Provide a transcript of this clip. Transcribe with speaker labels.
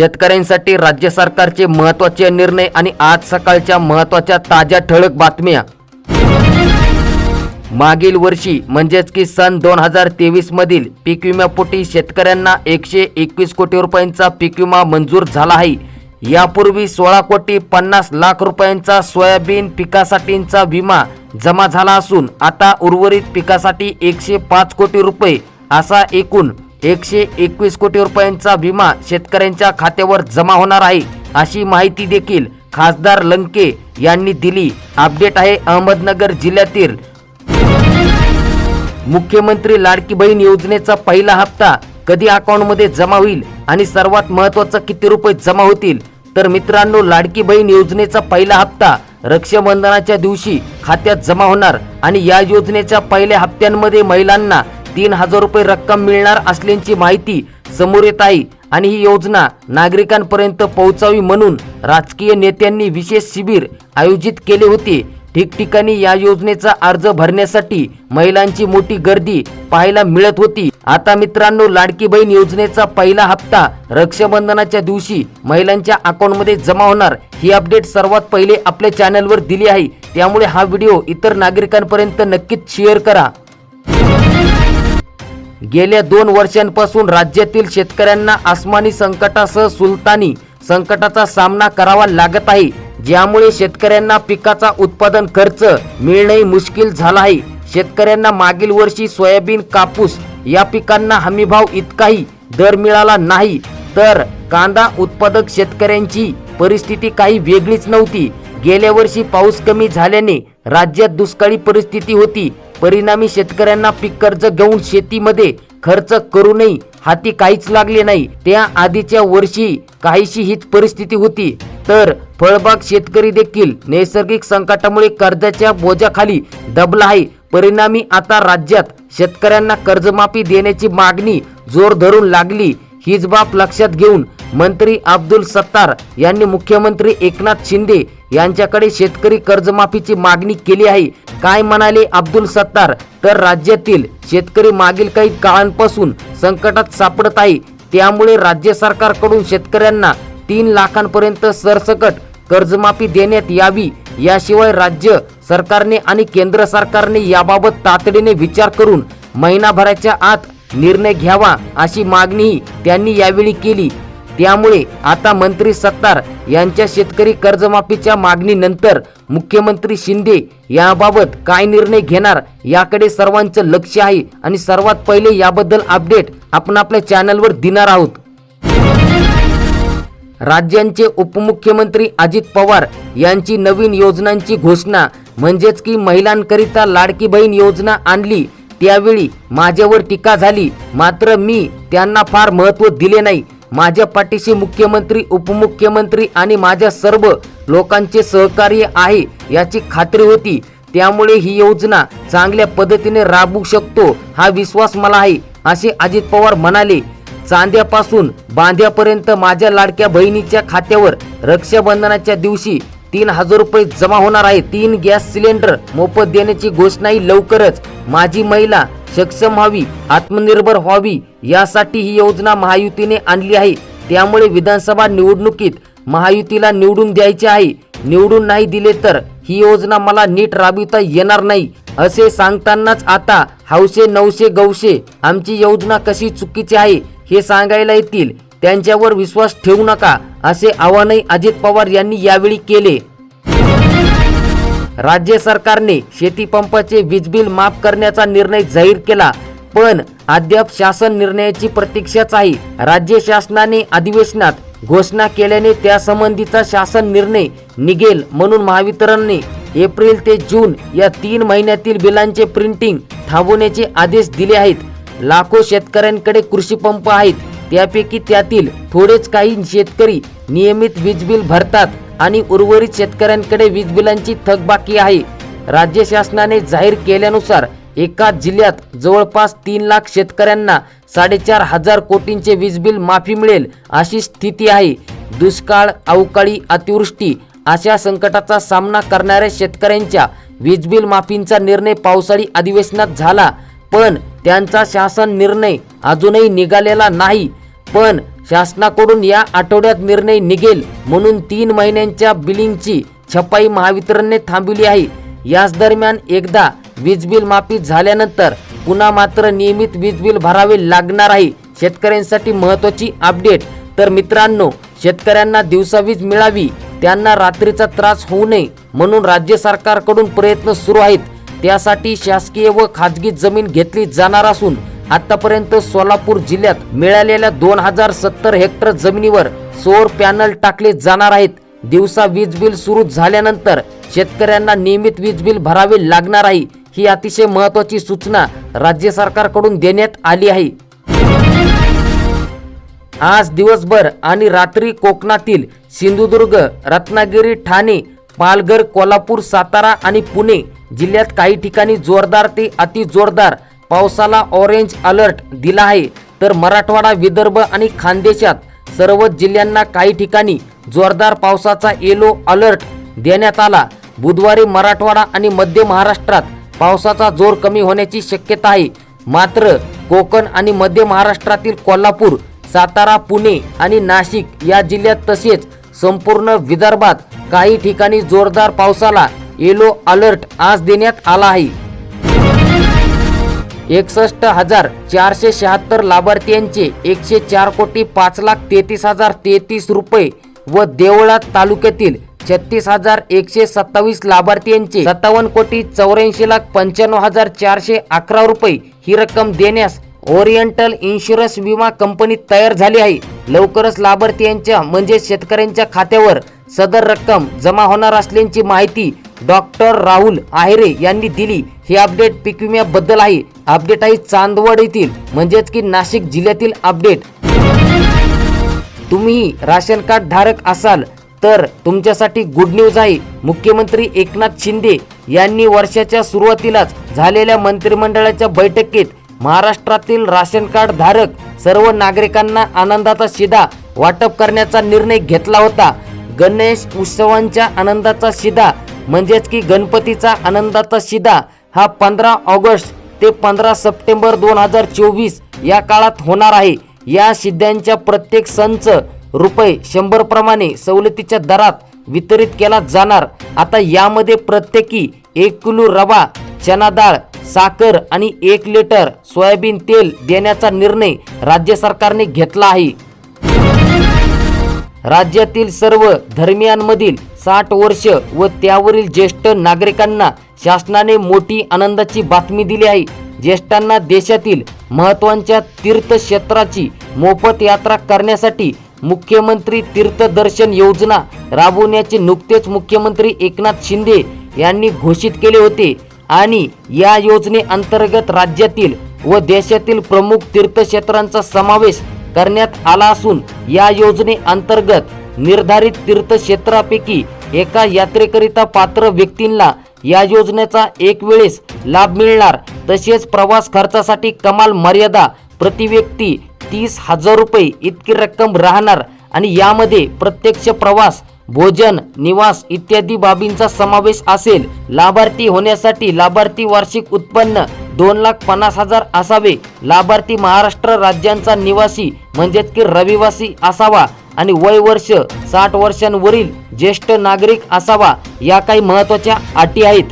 Speaker 1: शेतकऱ्यांसाठी राज्य सरकारचे महत्त्वाचे निर्णय आणि आज सकाळच्या महत्त्वाच्या ताज्या ठळक बातम्या. मागील वर्षी म्हणजेच की सन दोन हजार तेवीस मधील पीक विम्यापोटी शेतकऱ्यांना एकशे एकवीस कोटी रुपयांचा पीक विमा मंजूर झाला आहे. यापूर्वी सोळा कोटी पन्नास लाख रुपयांचा सोयाबीन पिकासाठींचा विमा जमा झाला असून आता उर्वरित पिकासाठी एकशे पाच कोटी रुपये असा एकूण एकशे एकवीस कोटी रुपयांचा विमा शेतकऱ्यांच्या खात्यावर जमा होणार आहे अशी माहिती देखील खासदार लंके यांनी दिली. अपडेट आहे अहमदनगर जिल्ह्यातील मुख्यमंत्री लाडकी बहीण योजनेचा पहिला हप्ता कधी अकाउंटमध्ये जमा होईल आणि सर्वात महत्त्वाचं किती रुपये जमा होतील? तर मित्रांनो लाडकी बहीण योजनेचा पहिला हप्ता रक्षाबंधनाच्या दिवशी खात्यात जमा होणार आणि या योजनेच्या पहिल्या हप्त्यांमध्ये महिलांना तीन हजार रुपये रक्कम मिळणार असल्याची माहिती समोर येत आहे आणि ही योजना नागरिकांपर्यंत पोहोचावी म्हणून राजकीय नेत्यांनी विशेष शिबिर आयोजित केले होते. ठिकठिकाणी या योजनेचा अर्ज भरण्यासाठी महिलांची मोठी गर्दी पाहायला मिळत होती. आता मित्रांनो लाडकी बहीण योजनेचा पहिला हप्ता रक्षाबंधनाच्या दिवशी महिलांच्या अकाउंटमध्ये जमा होणार. ही अपडेट सर्वात पहिले आपल्या चॅनलवर दिली आहे. त्यामुळे हा व्हिडिओ इतर नागरिकांपर्यंत नक्कीच शेअर करा. गेल्या दोन वर्षांपासून राज्यातील शेतकऱ्यांना आसमानी संकटासह सुलतानी संकटाचा सामना करावा लागत आहे ज्यामुळे शेतकऱ्यांना पिकाचा उत्पादन खर्च मिळणे मुश्किल झाला आहे. शेतकऱ्यांना मागील वर्षी सोयाबीन कापूस या पिकांना हमीभाव इतकाही दर मिळाला नाही. तर कांदा उत्पादक शेतकऱ्यांची परिस्थिती काही वेगळीच नव्हती. गेल्या वर्षी पाऊस कमी झाल्याने राज्यात दुष्काळी परिस्थिती होती. परिणामी शेतकऱ्यांना पीक कर्ज घेऊन शेतीमध्ये खर्च करूनही हाती काहीच लागले नाही. त्या आधीच्या वर्षी काहीशी हीच परिस्थिती होती. तर फळबाग शेतकरी देखील नैसर्गिक संकटामुळे कर्जाच्या बोजाखाली दबला आहे. परिणामी आता राज्यात शेतकऱ्यांना कर्जमाफी देण्याची मागणी जोर धरून लागली. हीच बाब लक्षात घेऊन मंत्री अब्दुल सत्तार यांनी मुख्यमंत्री एकनाथ शिंदे यांच्याकडे शेतकरी कर्जमाफीची मागणी केली आहे. काय म्हणाले अब्दुल सत्तार? तर राज्यातील शेतकरी मागील काही काळांपासून संकटात सापडत आहे. त्यामुळे राज्य सरकारकडून शेतकऱ्यांना तीन लाखांपर्यंत सरसकट कर्जमाफी देण्यात यावी. याशिवाय राज्य सरकारने आणि केंद्र सरकारने याबाबत तातडीने विचार करून महिनाभराच्या आत निर्णय घ्यावा अशी मागणीही त्यांनी यावेळी केली. त्यामुळे आता मंत्री सत्तार यांच्या शेतकरी कर्जमाफीच्या मागणीनंतर मुख्यमंत्री शिंदे याबाबत काय निर्णय घेणार याकडे सर्वांचं लक्ष आहे आणि सर्वात पहिले याबद्दल अपडेट आपण आपल्या चॅनलवर देणार आहोत. राज्यांचे उपमुख्यमंत्री अजित पवार यांची नवीन योजनांची घोषणा म्हणजेच की महिलांकरिता लाडकी बहीण योजना आणली त्यावेळी माझ्यावर टीका झाली मात्र मी त्यांना फार महत्त्व दिले नाही. माझ्या पाठीशी मुख्यमंत्री उपमुख्यमंत्री आणि माझ्या सर्व लोकांचे सहकार्य आहे याची खात्री होती. त्यामुळे ही योजना चांगल्या पद्धतीने राबवू शकतो हा विश्वास मला आहे असे अजित पवार म्हणाले. चांद्यापासून बांध्यापर्यंत माझ्या लाडक्या बहिणीच्या खात्यावर रक्षाबंधनाच्या दिवशी तीन हजार रुपये जमा होणार आहे. तीन गॅस सिलेंडर मोफत देण्याची घोषणाही लवकरच. माझी महिला सक्षम व्हावी आत्मनिर्भर व्हावी यासाठी ही योजना महायुतीने आणली आहे. त्यामुळे विधानसभा निवडणुकीत महायुतीला निवडून द्यायचे आहे. निवडून नाही दिले तर ही योजना मला नीट राबविता येणार नाही असे सांगतानाच आता हौशे नऊशे गौशे आमची योजना कशी चुकीची आहे हे सांगायला येतील. त्यांच्यावर विश्वास ठेवू नका असे आवाहनही अजित पवार यांनी यावेळी केले. राज्य सरकारने शेतीपंपाचे वीज बिल माफ करण्याचा निर्णय जाहीर केला. पण अद्याप शासन निर्णयाची प्रतीक्षाच आहे. राज्य शासनाने अधिवेशनात घोषणा केल्याने त्यासंबंधीचा शासन निर्णय निघेल म्हणून महावितरणने एप्रिल ते जून या तीन महिन्यातील बिलांचे प्रिंटिंग थांबवण्याचे आदेश दिले आहेत. लाखो शेतकऱ्यांकडे कृषी पंप आहेत. त्यापैकी त्यातील थोडेच काही शेतकरी नियमित वीज बिल भरतात. आणि उर्वरित शेतकऱ्यांकडे वीज बिलांची थकबाकी आहे. राज्य शासनाने जाहीर केल्यानुसार एका जिल्ह्यात जवळपास तीन लाख शेतकऱ्यांना साडेचार हजार कोटींचे वीज बिल माफी मिळेल अशी स्थिती आहे. दुष्काळ अवकाळी अतिवृष्टी अशा संकटाचा सामना करणाऱ्या शेतकऱ्यांच्या वीज बिल माफींचा निर्णय पावसाळी अधिवेशनात झाला. पण त्यांचा शासन निर्णय अजूनही निघालेला नाही. पण शासनाकडून या आठवड्यात निर्णय निघेल म्हणून तीन महिन्यांच्या बिलिंगची छपाई महावितरणने थांबविली आहे. याच दरम्यान एकदा वीज बिल माफी झाल्यानंतर पुन्हा मात्र नियमित वीज बिल भरावे लागणार आहे. शेतकऱ्यांसाठी महत्त्वाची अपडेट. तर मित्रांनो शेतकऱ्यांना दिवसा वीज मिळावी त्यांना रात्रीचा त्रास होऊ नये म्हणून राज्य सरकारकडून प्रयत्न सुरू आहेत. त्यासाठी शासकीय व खाजगी जमीन घेतली जाणार असून आतापर्यंत सोलापूर जिल्ह्यात मिळालेल्या दोन हजार सत्तर हेक्टर जमिनीवर सौर पॅनल टाकले जाणार आहेत. दिवसा वीज बिल सुरू झाल्यानंतर शेतकऱ्यांना नियमित वीज बिल भरावे लागणार आहे ही अतिशय महत्त्वाची सूचना राज्य सरकारकडून देण्यात आली आहे. आज दिवसभर आणि रात्री कोकणातील सिंधुदुर्ग रत्नागिरी ठाणे पालघर कोल्हापूर सातारा आणि पुणे जिल्ह्यात काही ठिकाणी जोरदार ते अति जोरदार पावसाला ऑरेंज अलर्ट दिला आहे. तर मराठवाडा विदर्भ आणि खानदेशात सर्वच जिल्ह्यांना काही ठिकाणी जोरदार पावसाचा येलो अलर्ट देण्यात आला. बुधवारी मराठवाडा आणि मध्य महाराष्ट्रात पावसाचा जोर कमी होण्याची शक्यता आहे. मात्र कोकण आणि मध्य महाराष्ट्रातील कोल्हापूर सातारा पुणे आणि नाशिक या जिल्ह्यात तसेच संपूर्ण विदर्भात काही ठिकाणी जोरदार पावसाला येलो अलर्ट आज देण्यात आला आहे. एकसष्ट हजार चारशे शहात्तर लाभार्थ्यांचे एकशे चार कोटी पाच लाख तेहतीस हजार तेहतीस रुपये व देवळा तालुक्यातील छत्तीस हजार एकशे सत्तावीस लाभार्थ्यांचे सत्तावन्न कोटी चौऱ्याऐंशी लाख पंच्याण्णव हजार चारशे अकरा रुपये ही रक्कम देण्यास ओरिएंटल इन्शुरन्स विमा कंपनी तयार झाली आहे. लवकरच लाभार्थ्यांच्या म्हणजे शेतकऱ्यांच्या खात्यावर सदर रक्कम जमा होणार असल्याची माहिती डॉक्टर राहुल आहेरे यांनी दिली. ही अपडेट पीक विम्याबद्दल आहे. अपडेट आहे चांदवड येथील म्हणजेच की नाशिक जिल्ह्यातील अपडेट. तुम्ही राशन कार्ड धारक असाल तर तुमच्यासाठी गुड न्यूज आहे. मुख्यमंत्री एकनाथ शिंदे यांनी वर्षाच्या सुरुवातीलाच झालेल्या मंत्रिमंडळाच्या बैठकीत महाराष्ट्रातील राशन कार्ड धारक सर्व नागरिकांना आनंदाचा शिदा वाटप करण्याचा निर्णय घेतला होता. गणेश उत्सवांच्या आनंदाचा शिदा म्हणजेच की गणपतीचा आनंदाचा शिदा हा पंधरा ऑगस्ट ते पंधरा सप्टेंबर दोन हजार चोवीस या काळात होणार आहे. या शिद्यांच्या प्रत्येक संच रुपये शंभर प्रमाणे सवलतीच्या दरात वितरित केला जाणार. आता यामध्ये प्रत्येकी एक किलो रवा चना डाळ साखर आणि एक लिटर सोयाबीन तेल देण्याचा निर्णय राज्य सरकारने घेतला आहे. राज्यातील सर्व धर्मियांमधील साठ वर्ष व त्यावरील ज्येष्ठ नागरिकांना शासनाने मोठी आनंदाची बातमी दिली आहे. ज्येष्ठांना देशातील महत्त्वाच्या तीर्थक्षेत्राची मोफत यात्रा करण्यासाठी मुख्यमंत्री तीर्थदर्शन योजना राबवण्याचे नुकतेच मुख्यमंत्री एकनाथ शिंदे यांनी घोषित केले होते आणि या योजनेअंतर्गत राज्यातील व देशातील प्रमुख तीर्थक्षेत्रांचा समावेश करण्यात आला असून या योजनेअंतर्गत निर्धारित तीर्थक्षेत्रापैकी एका यात्रेकरिता पात्र व्यक्तींना या योजनेचा एक वेळेस लाभ मिळणार. तसेच प्रवास खर्चासाठी कमाल मर्यादा प्रति व्यक्ती तीस हजार रुपये इतकी रक्कम राहणार आणि यामध्ये प्रत्यक्ष प्रवास भोजन निवास इत्यादी बाबींचा समावेश असेल. लाभार्थी होण्यासाठी लाभार्थी वार्षिक उत्पन्न दोन लाख पन्नास हजार असावे. लाभार्थी महाराष्ट्र राज्यांचा निवासी म्हणजेच की रहिवासी असावा आणि वय वर्ष साठ वर्षांवरील ज्येष्ठ नागरिक असावा या काही महत्त्वाच्या अटी आहेत.